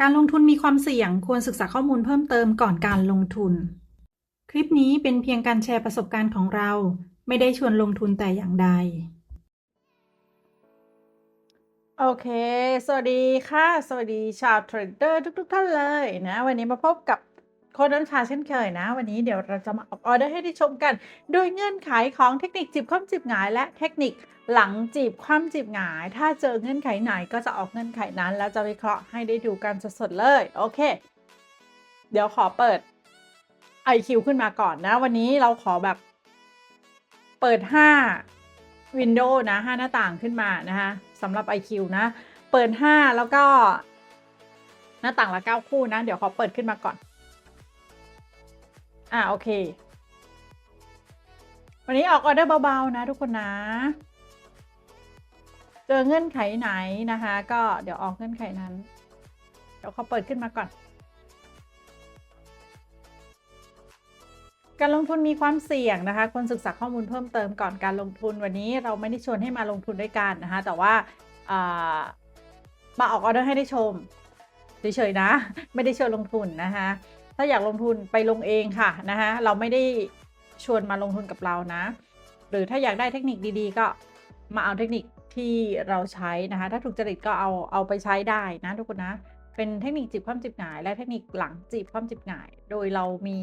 การลงทุนมีความเสี่ยงควรศึกษาข้อมูลเพิ่มเติมก่อนการลงทุน คลิปนี้เป็นเพียงการแชร์ประสบการณ์ของเรา ไม่ได้ชวนลงทุนแต่อย่างใด โอเค สวัสดีค่ะ สวัสดีชาวเทรดเดอร์ทุกๆ ท่านเลยนะ วันนี้มาพบกับ โคนนันคาเช่นเคยนะ วันนี้เดี๋ยวเราจะมาออกออเดอร์ให้ได้ชมกัน โดยเงื่อนไขของเทคนิคจีบคว่ำจีบหงาย และเทคนิคหลังจีบคว่ำจีบหงาย ถ้าเจอเงื่อนไขไหนก็จะออกเงื่อนไขนั้น แล้วจะวิเคราะห์ให้ได้ดูกันสดๆเลย โอเค เดี๋ยวขอเปิด IQ ขึ้นมาก่อนนะ วันนี้เราขอแบบ เปิด 5 Windows นะ 5 หน้าต่างขึ้นมานะคะสำหรับ IQ นะ เปิด 5 แล้วก็หน้าต่างละ 9 คู่นะ เดี๋ยวขอเปิดขึ้นมาก่อน อ่าโอเค วันนี้ออกออเดอร์เบาๆนะทุกคนนะ เจอเงื่อนไขไหนนะคะ ก็เดี๋ยวออกเงื่อนไขนั้น เดี๋ยวเขอเปิดขึ้นมาก่อน การลงทุนมีความเสี่ยงนะคะควรศึกษาข้อมูลเพิ่มเติมก่อนการลงทุนวันนี้เราไม่ได้ชวนให้มาลงทุนด้วยกันนะคะ แต่ว่ามาออกออเดอร์ให้ได้ชมเฉยๆนะ ไม่ได้ชวนลงทุนนะคะ ถ้าอยากลงทุนไปลงเองค่ะนะคะเราไม่ได้ชวนมาลงทุนกับเรานะ หรือถ้าอยากได้เทคนิคดีๆ ก็มาเอาเทคนิคที่เราใช้นะคะ ถ้าถูกจริตก็เอาเอาไปใช้ได้นะทุกคนนะ เป็นเทคนิคจีบความจีบหงาย และเทคนิคหลังจีบความจีบหงาย โดยเรามี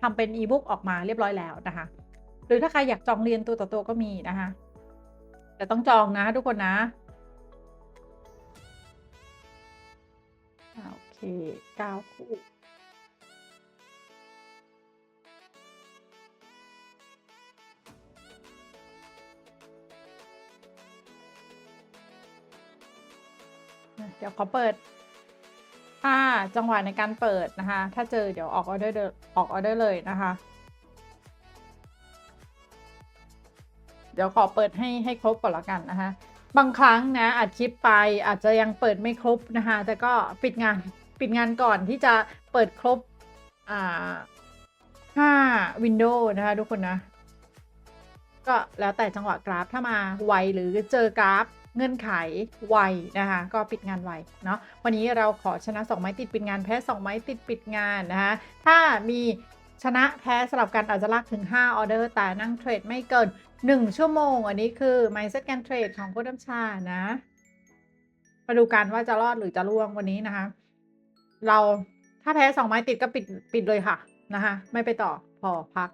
ทำเป็นอีบุ๊กออกมาเรียบร้อยแล้วนะคะ หรือถ้าใครอยากจองเรียนตัวต่อตัวก็มีนะคะ แต่ต้องจองนะทุกคนนะโอเคเก้าคู่ เดี๋ยวขอเปิดถ้าจังหวะในการเปิดนะคะ ถ้าเจอเดี๋ยวออกออเดอร์ออกออเดอร์เลยนะคะ เดี๋ยวขอเปิดให้ให้ครบก่อนละกันนะคะ บางครั้งนะอัดคลิปไปอาจจะยังเปิดไม่ครบนะคะ แต่ก็ปิดงานปิดงานก่อนที่จะเปิดครบอ่าห้าวินโดว์นะคะทุกคนนะ ก็แล้วแต่จังหวะกราฟถ้ามาไวหรือเจอกราฟ เงื่อนไขไวนะคะ ก็ปิดงานไวเนาะวันนี้เราขอชนะ 2 ไม้ติดปิดงานแพ้ 2 ไม้ติดปิดงานนะคะถ้ามีชนะแพ้สลับกันอาจจะลากถึง 5 ออเดอร์ แต่นั่งเทรดไม่เกิน 1 ชั่วโมง อันนี้คือ mindset การเทรดของโค้ดำชานะมาดูกันว่าจะรอดหรือจะร่วงวันนี้นะคะ เราถ้าแพ้ 2 ไม้ติดก็ปิดปิดเลยค่ะนะคะ ไม่ไปต่อพอพัก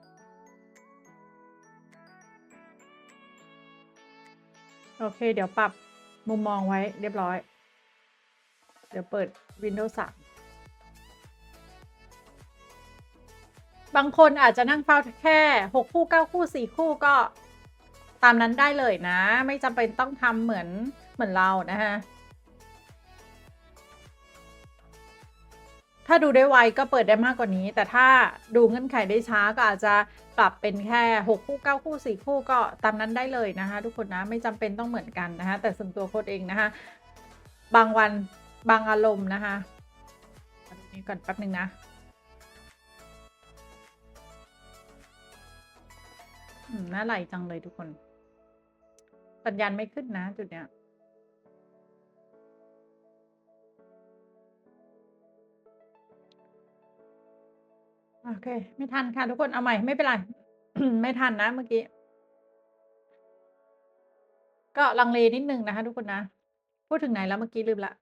โอเค เดี๋ยวปรับมุมมองไว้เรียบร้อย เดี๋ยวเปิด Windows 3บางคนอาจจะนั่งเฝ้าแค่ 6 คู่ 9 คู่ 4 คู่ก็ตามนั้นได้เลยนะ ไม่จำเป็นต้องทำเหมือนเหมือนเรานะฮะ ถ้าดูได้ไวก็เปิดได้มากกว่านี้ แต่ถ้าดูเงื่อนไขได้ช้าก็อาจจะปรับเป็นแค่ 6 คู่ 9 คู่ 4 คู่ก็ตามนั้นได้เลยนะคะ ทุกคนนะไม่จำเป็นต้องเหมือนกันนะคะแต่ส่วนตัวโค้ดเองนะคะบางวันบางอารมณ์นะคะนี้ก่อนแป๊บนึงนะน่าไหลจังเลยทุกคน สัญญาณไม่ขึ้นนะจุดเนี้ย โอเค ไม่ทันค่ะ ทุกคนเอาใหม่ไม่เป็นไร ไม่ทันนะเมื่อกี้ ก็ลังเลนิดนึงนะคะ ทุกคนนะ พูดถึงไหนแล้วเมื่อกี้ลืมละ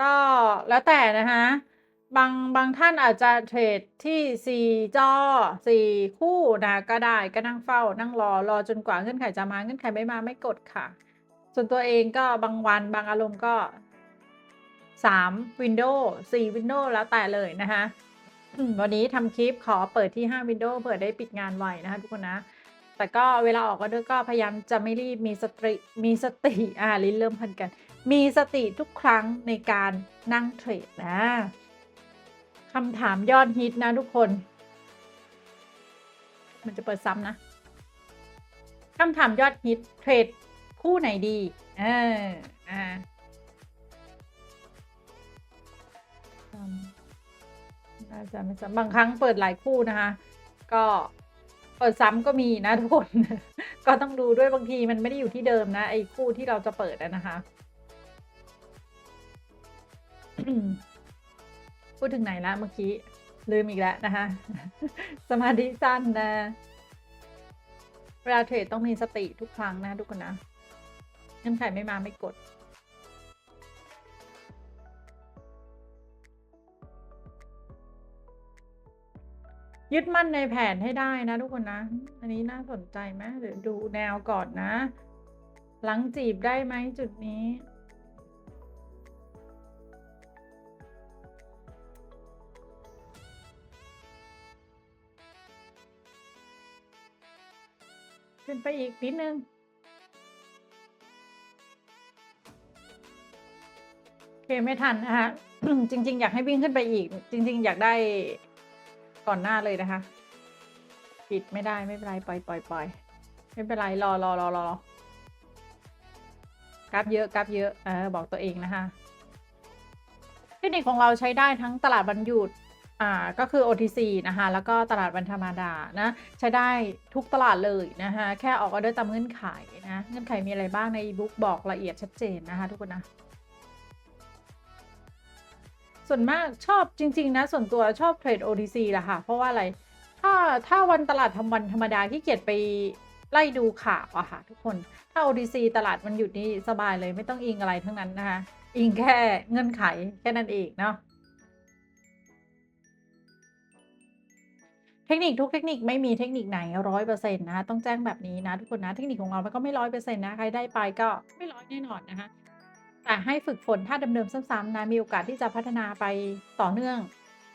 ก็แล้วแต่นะคะบางบางท่านอาจจะเทรดที่สี่จอสี่คู่นะก็ได้ก็นั่งเฝ้า นั่งรอรอจนกว่าเงื่อนไขจะมาเงื่อนไขไม่มาไม่กดค่ะ ส่วนตัวเองก็บางวันบางอารมณ์ก็ 3 Windows 4 Windows แล้วแต่เลยนะคะวันนี้ทำคลิปขอเปิดที่ 5 Windows เปิดได้ปิดงานไวนะคะทุกคนนะ แต่ก็เวลาออกก็ด้วยก็พยายามจะไม่รีบมีสติมีสติอ่าลิ้นเริ่มพันกัน มีสติทุกครั้งในการนั่งเทรดนะคำถามยอดฮิตนะทุกคน มันจะเปิดซ้ำนะคำถามยอดฮิตเทรดคู่ไหนดี เอออ่า น่าจะไม่ซ้ำบางครั้งเปิดหลายคู่นะคะ ก็เปิดซ้ำก็มีนะทุกคน ก็ต้องดูด้วยบางทีมันไม่ได้อยู่ที่เดิมนะไอ้คู่ที่เราจะเปิดนะคะพูดถึงไหนละเมื่อกี้ ลืมอีกแล้วนะคะ สมาธิสั้นนะเวลาเทรดต้องมีสติทุกครั้งนะทุกคนนะเงื่อนไขไม่มาไม่กด ยึดมั่นในแผนให้ได้นะทุกคนนะ อันนี้น่าสนใจไหมเดี๋ยวดูแนวก่อนนะ หลังจีบได้ไหมจุดนี้ ขึ้นไปอีกนิดนึงโอเคไม่ทันนะคะจริง ๆ อยากให้วิ่งขึ้นไปอีก จริง ๆ อยากได้ ก่อนหน้าเลยนะคะ ปิดไม่ได้ไม่เป็นไรปล่อยปล่อยปล่อยไม่เป็นไรรอรอรอรอกราฟเยอะกราฟเยอะเออบอกตัวเองนะคะเทคนิคของเราใช้ได้ทั้งตลาดวันหยุดอ่าก็คือ OTC นะคะแล้วก็ตลาดวันธรรมดานะใช้ได้ทุกตลาดเลยนะคะแค่ออกออเดอร์ตามเงื่อนไขนะเงื่อนไขมีอะไรบ้างในอีบุ๊กบอกละเอียดชัดเจนนะคะทุกคนนะ ส่วนมากชอบจริง ๆ นะ ส่วนตัวชอบเทรด OTC แหละค่ะ เพราะว่าอะไร ถ้าถ้าวันตลาดทำวันธรรมดาที่เกียจไปไล่ดูข่าวอะค่ะทุกคน ถ้า OTC ตลาดวันหยุดนี่สบายเลยไม่ต้องอิงอะไรทั้งนั้นนะคะ อิงแค่เงื่อนไขแค่นั้นเองเนาะเทคนิคทุกเทคนิคไม่มีเทคนิคไหนร้อยเปอร์เซ็นต์นะคะต้องแจ้งแบบนี้นะทุกคนนะเทคนิคของเรามันก็ไม่ร้อยเปอร์เซ็นต์นะใครได้ไปก็ไม่ร้อยแน่นอนนะคะ แต่ให้ฝึกฝนท่าเดิมๆซ้ำๆนะมีโอกาสที่จะพัฒนาไปต่อเนื่อง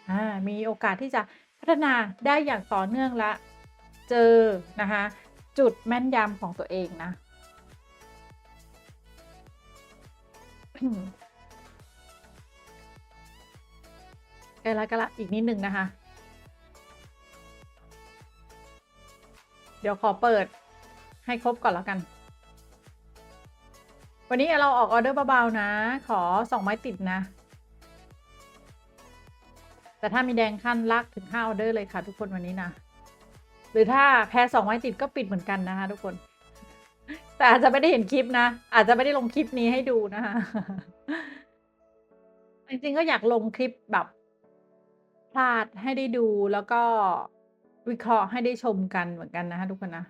อ่ามีโอกาสที่จะพัฒนาได้อย่างต่อเนื่องและเจอนะคะจุดแม่นยำของตัวเองนะใกล้ละใกล้ละอีกนิดนึงนะคะ เดี๋ยวขอเปิดให้ครบก่อนแล้วกัน วันนี้เราออกออเดอร์เบาๆนะ ขอสองไม้ติดนะ แต่ถ้ามีแดงขั้นลากถึงห้าออเดอร์เลยค่ะ ทุกคนวันนี้นะ หรือถ้าแพ้สองไม้ติดก็ปิดเหมือนกันนะคะทุกคน แต่อาจจะไม่ได้เห็นคลิปนะ อาจจะไม่ได้ลงคลิปนี้ให้ดูนะคะจริงๆก็อยากลงคลิปแบบพลาดให้ได้ดูแล้วก็วิเคราะห์ให้ได้ชมกันเหมือนกันนะคะทุกคนนะ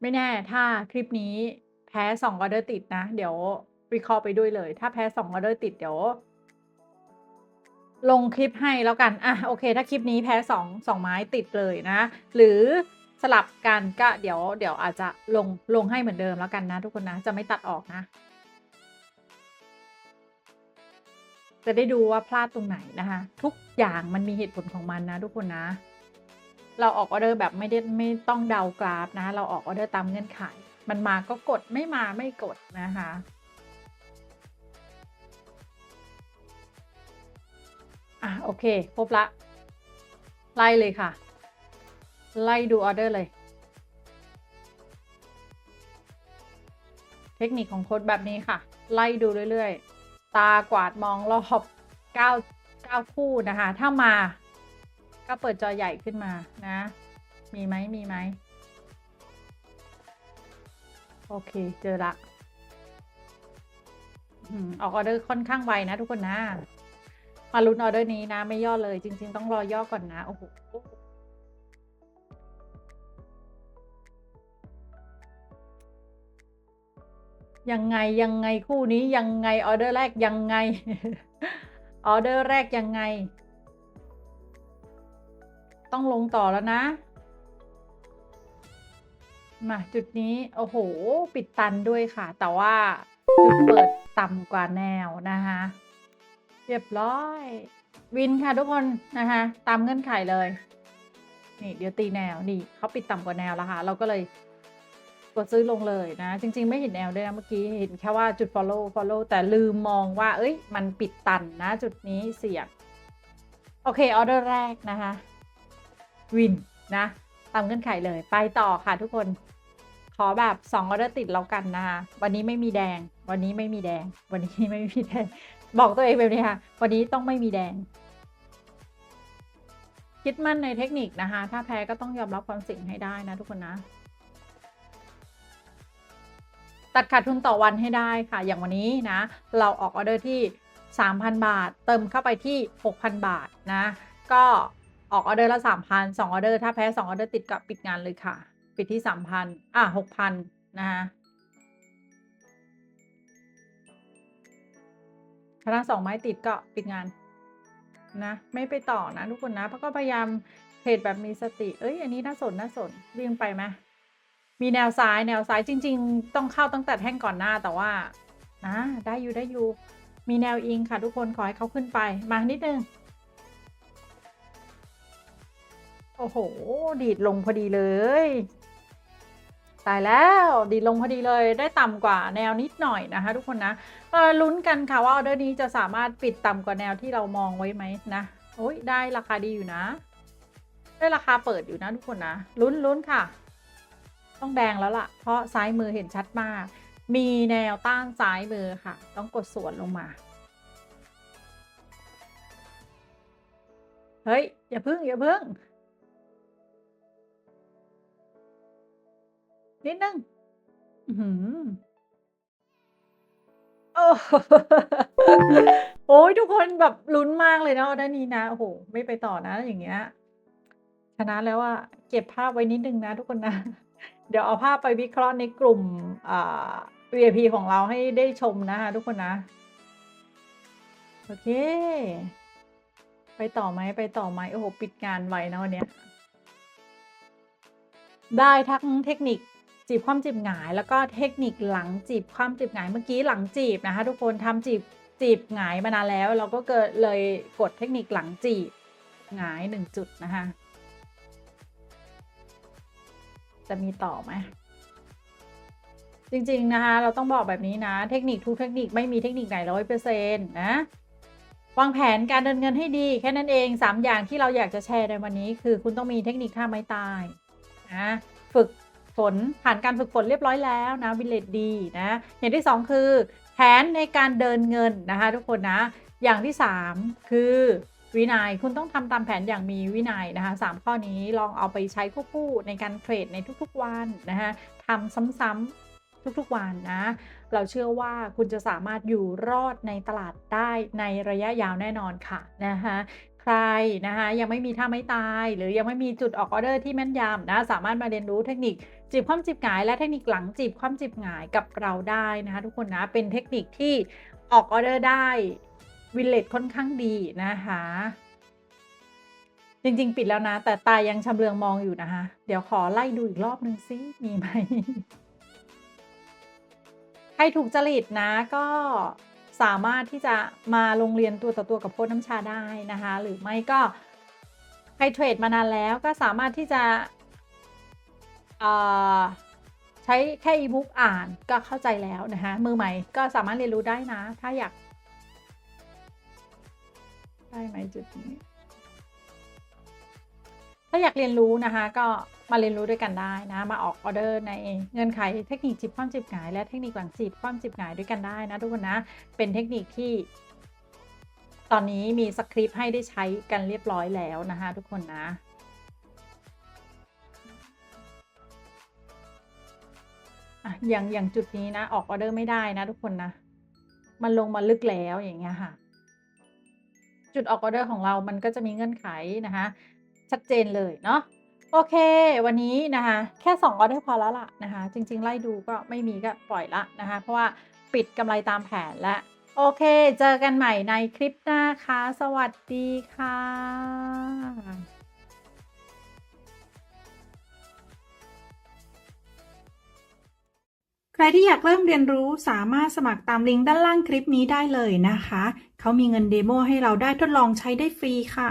ไม่แน่ถ้าคลิปนี้แพ้สองออเดอร์ติดนะ เดี๋ยววิเคราะห์ไปด้วยเลย ถ้าแพ้สองออเดอร์ติดเดี๋ยว ลงคลิปให้แล้วกัน อะโอเค ถ้าคลิปนี้แพ้สองสองไม้ติดเลยนะ หรือสลับกันก็เดี๋ยวเดี๋ยวอาจจะลงลงให้เหมือนเดิมแล้วกันนะ ทุกคนนะจะไม่ตัดออกนะ จะได้ดูว่าพลาดตรงไหนนะคะ ทุกอย่างมันมีเหตุผลของมันนะ ทุกคนนะ เราออกออเดอร์แบบไม่ได้ไม่ต้องเดากราฟนะ เราออกออเดอร์ตามเงื่อนไข มันมาก็กดไม่มาไม่กดนะคะอะโอเคครบละ ไล่เลยค่ะ ไล่ดูออเดอร์เลย เทคนิคของโค้ดแบบนี้ค่ะ ไล่ดูเรื่อยๆ ตากวาดมองรอบเก้าเก้าคู่นะคะ ถ้ามา ก็เปิดจอใหญ่ขึ้นมานะ มีไหมมีไหมโอเค เจอละอออกออเดอร์ค่อนข้างไวนะทุกคนนะ มาลุ้นออเดอร์นี้นะ ไม่ย่อเลย จริง ๆ ต้องรอย่อก่อนนะ โอ้โหยังไงยังไงคู่นี้ยังไงออเดอร์แรกยังไง ออเดอร์แรกยังไง ต้องลงต่อแล้วนะ มาจุดนี้ โอ้โห ปิดตันด้วยค่ะ แต่ว่าจุดเปิดต่ำกว่าแนวนะคะ เรียบร้อย วินค่ะทุกคนนะคะ ตามเงื่อนไขเลย นี่เดี๋ยวตีแนว นี่เขาปิดต่ำกว่าแนวแล้วค่ะ เราก็เลยกดซื้อลงเลยนะ จริง ๆ ไม่เห็นแนวด้วยนะ เมื่อกี้เห็นแค่ว่าจุด follow follow แต่ลืมมองว่า เอ้ย มันปิดตันนะ จุดนี้เสี่ยง โอเค ออเดอร์แรกนะคะ วินนะตามเงื่อนไขเลยไปต่อค่ะทุกคนขอแบบสองออเดอร์ติดแล้วกันนะคะวันนี้ไม่มีแดง วันนี้ไม่มีแดง วันนี้ไม่มีแดง บอกตัวเองแบบนี้ค่ะ วันนี้ต้องไม่มีแดง คิดมั่นในเทคนิคนะคะ ถ้าแพ้ก็ต้องยอมรับความเสี่ยงให้ได้นะทุกคนนะ ตัดขาดทุนต่อวันให้ได้ค่ะ อย่างวันนี้นะ เราออกออเดอร์ที่ 3,000 บาท เติมเข้าไปที่ 6,000 บาทนะ ก็ ออกออเดอร์ละ3,000 2องออเดอร์ถ้าแพ้2องออเดอร์ติดกับปิดงานเลยค่ะ ปิดที่3,000อะ6,000นนะคะถ้าสองไม้ติดก็ปิดงานนะไม่ไปต่อนะทุกคนนะเพราะก็พยายามเทรดแบบมีสติเอ้ยอันนี้น่าสนน่าสนเรียงไปไหมมีแนวซ้ายแนวซ้ายจริง ๆ ต้องเข้าตั้งแต่แท่งก่อนหน้าแต่ว่านะได้อยู่ได้อยู่มีแนวอิงค่ะทุกคนขอให้เขาขึ้นไปมานิดนึง โอ้โห ดีดลงพอดีเลย ตายแล้วดีดลงพอดีเลยได้ต่ำกว่าแนวนิดหน่อยนะคะทุกคนนะลุ้นกันค่ะว่าออเดอร์นี้จะสามารถปิดต่ำกว่าแนวที่เรามองไว้ไหมนะโอ้ยได้ราคาดีอยู่นะ ได้ราคาเปิดอยู่นะทุกคนนะลุ้นลุ้นค่ะ ต้องแดงแล้วล่ะ เพราะซ้ายมือเห็นชัดมาก มีแนวต้านซ้ายมือค่ะ ต้องกดสวนลงมาเฮ้ย อย่าพึ่งอย่าพึ่ง นิดนึงอือโอ้โอ้ยทุกคนแบบลุ้นมากเลยเนาะด้านนี้นะ โอ้โห ไม่ไปต่อนะ อย่างเงี้ย ชนะแล้วอะเก็บภาพไว้นิดนึงนะทุกคนนะ เดี๋ยวเอาภาพไปวิเคราะห์ในกลุ่มอ่า VIP ของเราให้ได้ชมนะคะทุกคนนะ โอเค ไปต่อไหมไปต่อไหมโอ้โห ปิดงานไวนะวันเนี้ยได้ทั้งเทคนิค จีบความจีบหงาย แล้วก็เทคนิคหลังจีบความจีบหงายเมื่อกี้หลังจีบนะคะทุกคนทำจีบจีบหงายมานานแล้ว เราก็เกิดเลยกดเทคนิคหลังจีบหงายหนึ่งจุดนะคะจะมีต่อไหมจริง ๆ นะคะ เราต้องบอกแบบนี้นะ เทคนิคทุกเทคนิคไม่มีเทคนิคไหนร้อยเปอร์เซ็นต์นะ วางแผนการเดินเงินให้ดี แค่นั้นเอง 3 อย่างที่เราอยากจะแชร์ในวันนี้ คือคุณต้องมีเทคนิคท่าไม้ตายนะฝึก ฝน ผ่านการฝึกฝนเรียบร้อยแล้วนะวิเลตดีนะอย่างที่ 2 คือแผนในการเดินเงินนะคะทุกคนนะอย่างที่ 3 คือวินัยคุณต้องทำตามแผนอย่างมีวินัยนะคะสามข้อนี้ลองเอาไปใช้ควบคู่ในการเทรดในทุกๆวันนะคะทำซ้ำๆทุกๆวันนะ เราเชื่อว่าคุณจะสามารถอยู่รอดในตลาดได้ในระยะยาวแน่นอนค่ะนะคะ รนะคะยังไม่มีท่าไม่ตาย หรือยังไม่มีจุดออกออเดอร์ที่แม่นยำนะสามารถมาเรียนรู้เทคนิคจีบคว่ำจีบหงาย และเทคนิคหลังจีบคว่ำจีบหงายกับเราได้นะคะทุกคนนะเป็นเทคนิคที่ออกออเดอร์ได้วินเลตค่อนข้างดีนะคะจริง ๆ ปิดแล้วนะ แต่ตายังชำเลืองมองอยู่นะคะ เดี๋ยวขอไล่ดูอีกรอบนึงซิ มีไหม ใครถูกจริตนะก็ สามารถที่จะมาลงเรียนตัวต่อตัวกับโค้ชน้ำชาได้นะคะ หรือไม่ก็ใครเทรดมานานแล้วก็สามารถที่จะใช้แค่อีบุ๊กอ่านก็เข้าใจแล้วนะคะมือใหม่ก็สามารถเรียนรู้ได้นะ ถ้าอยาก ได้ไหมจุดนี้ ถ้าอยากเรียนรู้นะคะก็ มาเรียนรู้ด้วยกันได้นะ มาออกออเดอร์ในเงื่อนไขเทคนิคจีบความจีบหงาย และเทคนิคหลังจีบความจีบหงายด้วยกันได้นะทุกคนนะ เป็นเทคนิคที่ ตอนนี้มีสคริปต์ให้ได้ใช้กันเรียบร้อยแล้วนะคะทุกคนนะอย่างอย่างจุดนี้นะ ออกออเดอร์ไม่ได้นะทุกคนนะ มันลงมาลึกแล้วอย่างเงี้ยค่ะ จุดออกออเดอร์ของเรามันก็จะมีเงื่อนไขนะคะชัดเจนเลยเนาะ โอเค วันนี้นะคะ แค่ 2 ออเดอร์พอแล้วล่ะนะคะ จริง ๆ ไล่ดูก็ไม่มีก็ปล่อยละนะคะ เพราะว่าปิดกำไรตามแผนแล้วโอเค เจอกันใหม่ในคลิปหน้าค่ะ สวัสดีค่ะใครที่อยากเริ่มเรียนรู้สามารถสมัครตามลิงก์ด้านล่างคลิปนี้ได้เลยนะคะ เขามีเงินเดโมให้เราได้ทดลองใช้ได้ฟรีค่ะ